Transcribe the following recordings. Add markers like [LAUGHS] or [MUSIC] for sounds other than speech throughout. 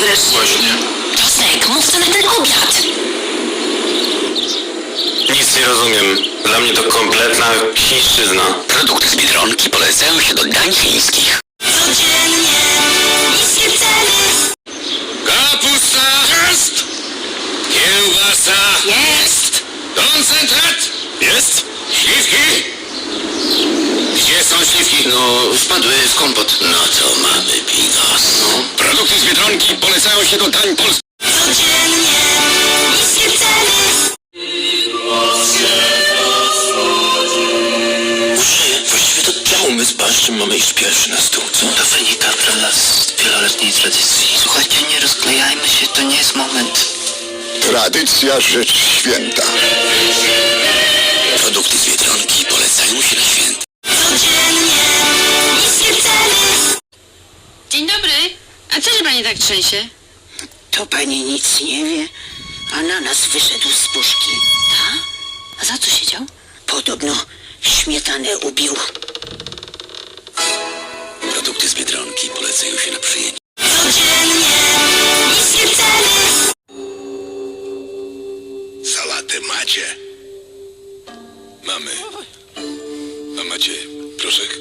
wreszcie. Właśnie. Czosnek, mów co na ten obiad. Nic nie rozumiem. Dla mnie to kompletna chińszczyzna. Produkty z Biedronki polecają się do dań chińskich. Codziennie niskie ceny. Kapusta! Jest! Kiełbasa! Jest. Koncentrat! Jest! Śliwki? Gdzie są śliwki? No, wpadły w kompot. No to mamy bigos. Produkty z Biedronki polecają się do dań polskich. Codziennie niskie ceny. Uszy, właściwie to z Baszczym mamy iść pierwszy na stół, co? To wynika, prawda, z wieloletniej tradycji. Słuchajcie, nie rozklejajmy się, to nie jest moment. Tradycja rzecz święta. Produkty z Biedronki polecają się na święta. A co się pani tak trzęsie? To pani nic nie wie? Ananas wyszedł z puszki. Ta? A za co siedział? Podobno śmietanę ubił. Produkty z Biedronki polecają się na przyjęcie. Codziennie niskie ceny. Sałatę macie? Mamy. A macie proszek?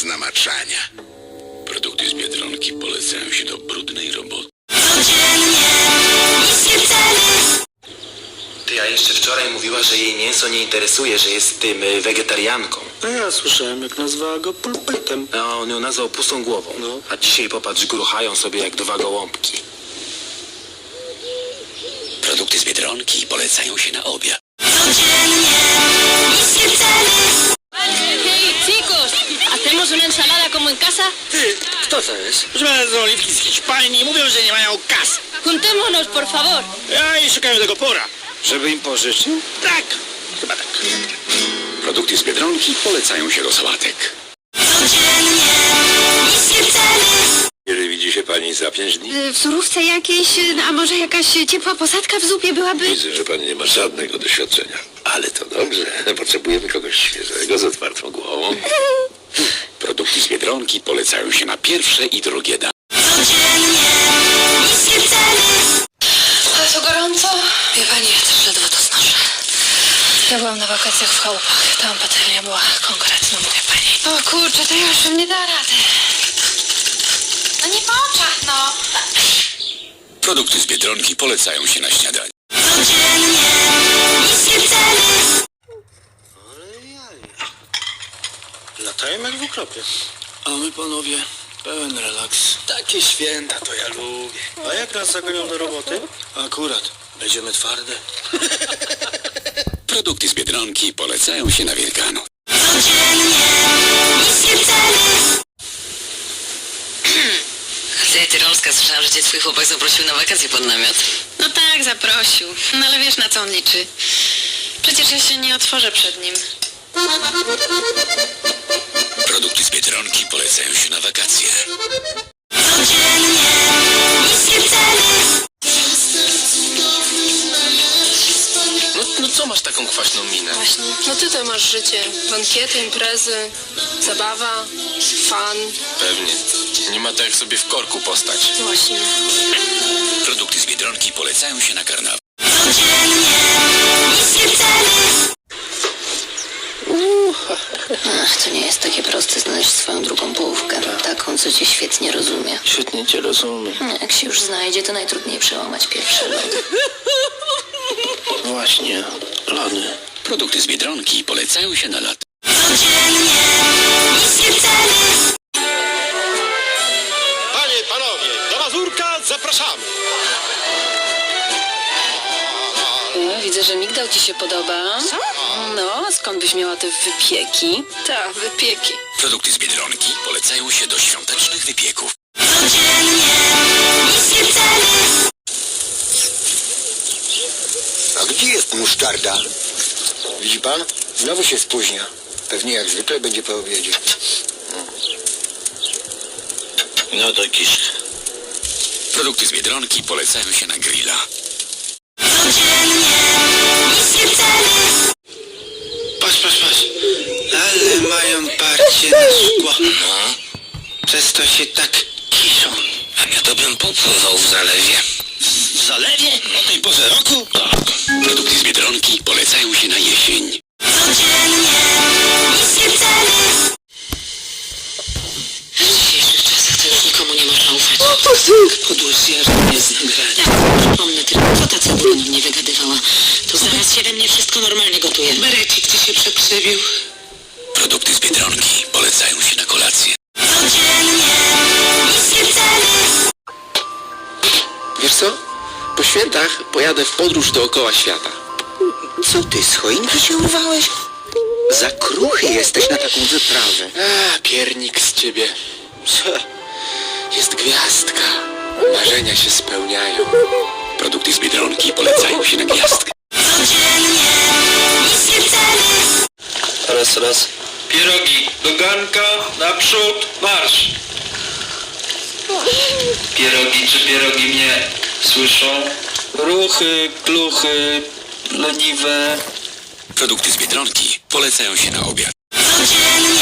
Bez namaczania. Produkty z Biedronki polecają się do brudnej roboty. Codziennie niskie ceny. Ty, a jeszcze wczoraj mówiła, że jej mięso nie interesuje, że jest tym y, wegetarianką. A ja słyszałem, jak nazwała go pulpetem. A on ją nazwał pustą głową. No. A dzisiaj popatrz, gruchają sobie jak dwa gołąbki. Produkty z Biedronki polecają się na obiad. Codziennie niskie ceny. En casa? Ty, kto to jest? Że z oliwki z Hiszpanii mówią, że nie mają kas. Juntémonos, por favor. Ja i szukają tego pora. Żeby im pożyczył? Tak, chyba tak. Produkty z Biedronki polecają się do sałatek. Codziennie niskie ceny. Kiedy widzi się pani za pięć dni? W surówce jakiejś, a może jakaś ciepła posadka w zupie byłaby? Widzę, że pani nie ma żadnego doświadczenia. Ale to dobrze. Potrzebujemy kogoś świeżego, z otwartą głową. [LAUGHS] Produkty z Biedronki polecają się na pierwsze i drugie danie. Codziennie niskie ceny. Ale to gorąco. Wie pani, ja też ledwo to znoszę. Ja byłam na wakacjach w chałupach. Tam patelnia była konkretna, mówię pani. O kurczę, to ja już nie da rady. No nie po oczach, no. Produkty z Biedronki polecają się na śniadanie. Codziennie niskie ceny. Latają jak w ukropie. A my panowie, pełen relaks. Takie święta to ja lubię. A jak nas zagonią do roboty? Akurat, będziemy twarde. Produkty z Biedronki polecają się na Wielkanoc. Codziennie niskie ceny. [CLEARS THROAT] Ty, Tyrolska, słyszałam, że cię twój chłopak zaprosił na wakacje pod namiot. No tak, zaprosił. No ale wiesz, na co on liczy. Przecież ja się nie otworzę przed nim. Produkty z Biedronki polecają się na wakacje. Codziennie niskie ceny. No, no co masz taką kwaśną minę? Właśnie. No ty to masz życie. Bankiety, imprezy, zabawa, fan. Pewnie. Nie ma to jak sobie w korku postać. Właśnie. Produkty z Biedronki polecają się na karnawał. Ach, to nie jest takie proste znaleźć swoją drugą połówkę. Taką, co cię świetnie rozumie. Świetnie cię rozumiem. Jak się już znajdzie, to najtrudniej przełamać pierwszy lód. Właśnie, lody. Produkty z Biedronki polecają się na lato. Że migdał ci się podoba. Co? No, skąd byś miała te wypieki? Tak, wypieki. Produkty z Biedronki polecają się do świątecznych wypieków. Codziennie niskie ceny. A gdzie jest musztarda? Widzi pan? Znowu się spóźnia. Pewnie jak zwykle będzie po obiedzie. No to kisz. Produkty z Biedronki polecają się na grilla. Się tak kiszą. A ja to bym popływał w zalewie. W zalewie? O tej porze roku? Tak. Produkty z Biedronki polecają się na jesień. Codziennie niskie ceny. W dzisiejszych czasach to już nikomu nie można ufać. Podłóż się, że mnie z nagrania. Przypomnę tylko, co ta cena do mnie wygadywała. To zaraz się we mnie wszystko normalnie gotuje. Berecik ci się przekrzywił. Produkty z Biedronki polecają się na kolację. Wiesz co? Po świętach pojadę w podróż dookoła świata. Co ty, z choinki się urwałeś? Za kruchy jesteś na taką wyprawę. A, piernik z ciebie. Jest gwiazdka. Marzenia się spełniają. Produkty z Biedronki polecają się na gwiazdkę. Raz, raz. Pierogi do garnka, naprzód, marsz. Pierogi czy pierogi mnie słyszą? Ruchy, kluchy, leniwe. Produkty z Biedronki polecają się na obiad. Codziennie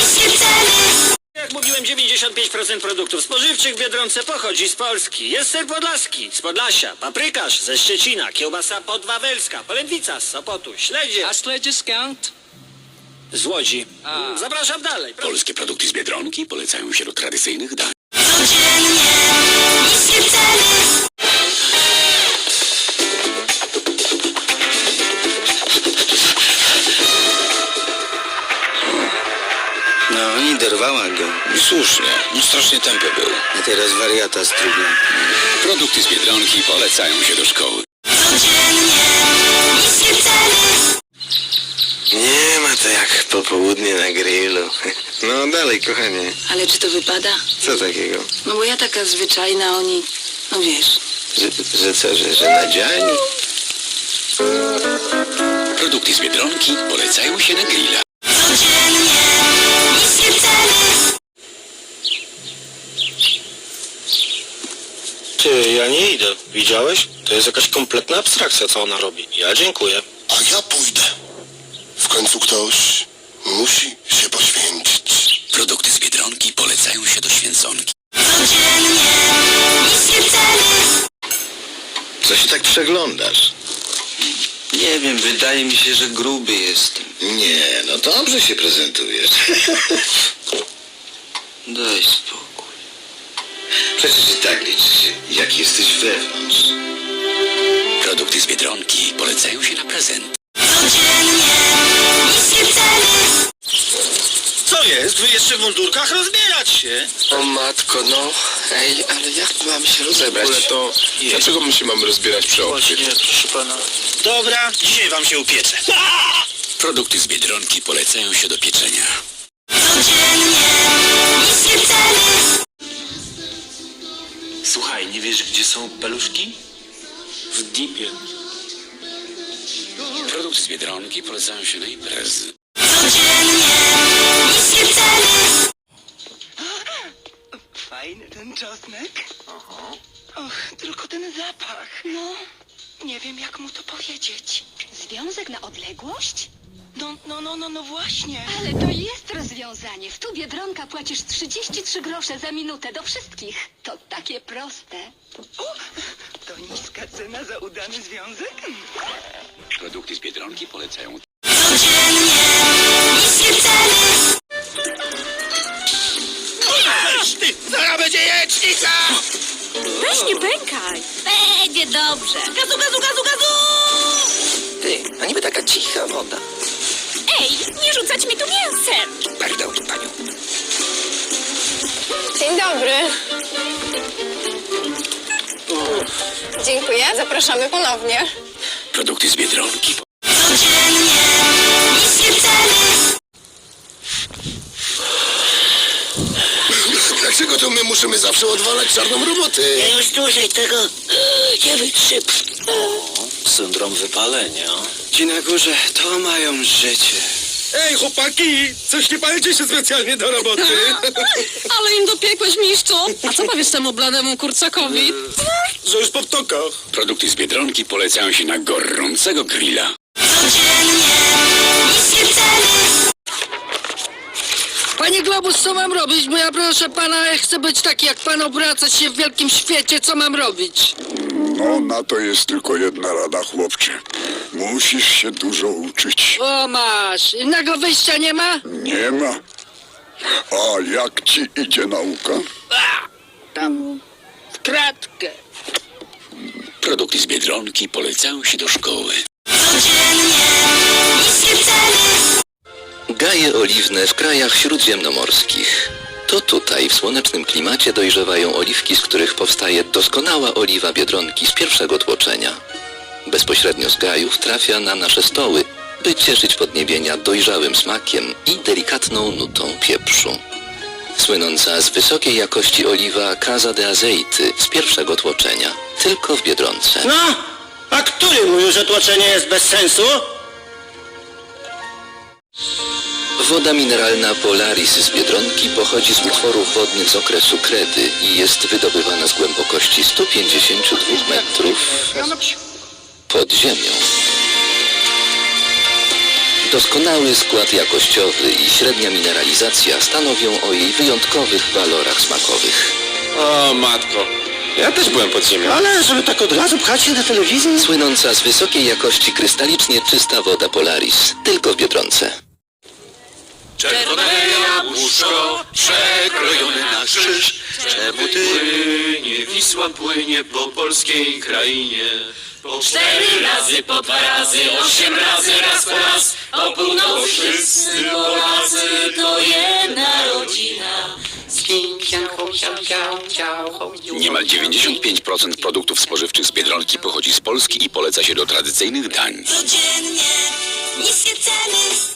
niskie ceny. Jak mówiłem, 95% produktów spożywczych w Biedronce pochodzi z Polski. Jest ser podlaski z Podlasia, paprykarz ze Szczecina, kiełbasa podwawelska, polędwica z Sopotu, śledzie A śledzie skąd? z Łodzi. Zapraszam dalej. Polskie produkty z Biedronki polecają się do tradycyjnych dań. No i derwała go. Słusznie, no strasznie tępy był. A teraz wariata strugną. Produkty z Biedronki polecają się do szkoły. Nie ma to jak popołudnie na grillu. No dalej, kochanie. Ale czy to wypada? Co takiego? No bo ja taka zwyczajna, oni... No wiesz... Że, że co, że, że nadziani? Produkty z Biedronki polecają się na grilla. Codziennie niskie ceny. Ty, ja nie idę. Widziałeś? To jest jakaś kompletna abstrakcja, co ona robi. Ja dziękuję. A ja pójdę. W końcu ktoś musi się poświęcić. Produkty z Biedronki polecają się do święconki. Codziennie niskie ceny. Co się tak przeglądasz? Nie wiem, wydaje mi się, że gruby jestem. Nie, no dobrze się prezentujesz. [LAUGHS] Daj spokój. Przecież i tak liczy się, jak jesteś wewnątrz. Produkty z Biedronki polecają się na prezent. Codziennie niskie ceny. Jest? Wy jeszcze w mundurkach rozbierać się? O matko, no. Ej, ale jak mam się rozebrać? Ale to... Dlaczego my się mamy rozbierać przy Właśnie, proszę pana. Dobra, dzisiaj wam się upieczę. [LAUGHS] Produkty z Biedronki polecają się do pieczenia. Słuchaj, nie wiesz, gdzie są peluszki? W dipie. Produkty z Biedronki polecają się na imprezy. Ceny. Fajny ten czosnek. Och, tylko ten zapach. No, nie wiem jak mu to powiedzieć. Związek na odległość? No, no, no, no, no właśnie. Ale to jest rozwiązanie. W tu Biedronka płacisz 33 grosze za minutę do wszystkich. To takie proste. To niska cena za udany związek? Produkty z Biedronki polecają dobrze. Gazu, gazu, gazu, gazu! Ty, a niby taka cicha woda. Ej, nie rzucać mi tu mięsem. Pardon, panią. Dzień dobry. Dziękuję, zapraszamy ponownie. Produkty z Biedronki Codziennie niskie ceny. Dlaczego to my musimy zawsze odwalać czarną robotę? Ja już dłużej tego nie wytrzymam. Syndrom wypalenia. Ci na górze to mają życie. Ej, chłopaki! Coś nie palicie się specjalnie do roboty. [LAUGHS] Ale im dopiekłeś, mistrzu. A co powiesz temu blademu kurczakowi? Że już po ptokach. Produkty z Biedronki polecają się na gorącego grilla. Codziennie niskie ceny. Panie Glo, obóz, co mam robić? Bo ja proszę pana, ja chcę być taki jak pan, obracać się w wielkim świecie, co mam robić? No, na to jest tylko jedna rada, chłopcze. Musisz się dużo uczyć. O masz, innego wyjścia nie ma? Nie ma. A jak ci idzie nauka? Tam, w kratkę. Produkty z Biedronki polecają się do szkoły. Codziennie niskie ceny. Gaje oliwne w krajach śródziemnomorskich. To tutaj, w słonecznym klimacie, dojrzewają oliwki, z których powstaje doskonała oliwa biedronki z pierwszego tłoczenia. Bezpośrednio z gajów trafia na nasze stoły, by cieszyć podniebienia dojrzałym smakiem i delikatną nutą pieprzu. Słynąca z wysokiej jakości oliwa Casa de Azeity z pierwszego tłoczenia, tylko w Biedronce. No, a który mówił, że tłoczenie jest bez sensu? Woda mineralna Polaris z Biedronki pochodzi z utworów wodnych z okresu Kredy i jest wydobywana z głębokości 152 metrów pod ziemią. Doskonały skład jakościowy i średnia mineralizacja stanowią o jej wyjątkowych walorach smakowych. O, matko. Ja też byłem pod ziemią. Ale żeby tak od razu pchać się na telewizję? Słynąca z wysokiej jakości krystalicznie czysta woda Polaris, tylko w Biedronce. Czerwone jabłuszko przekrojone na krzyż. Czemu ty Płynie, Wisła płynie po polskiej krainie. Po cztery razy, po dwa razy, osiem razy, raz po raz. O północy wszyscy Polacy to jedna rodzina. Niemal 95% produktów spożywczych z Biedronki pochodzi z Polski i poleca się do tradycyjnych dań. Codziennie niskie ceny.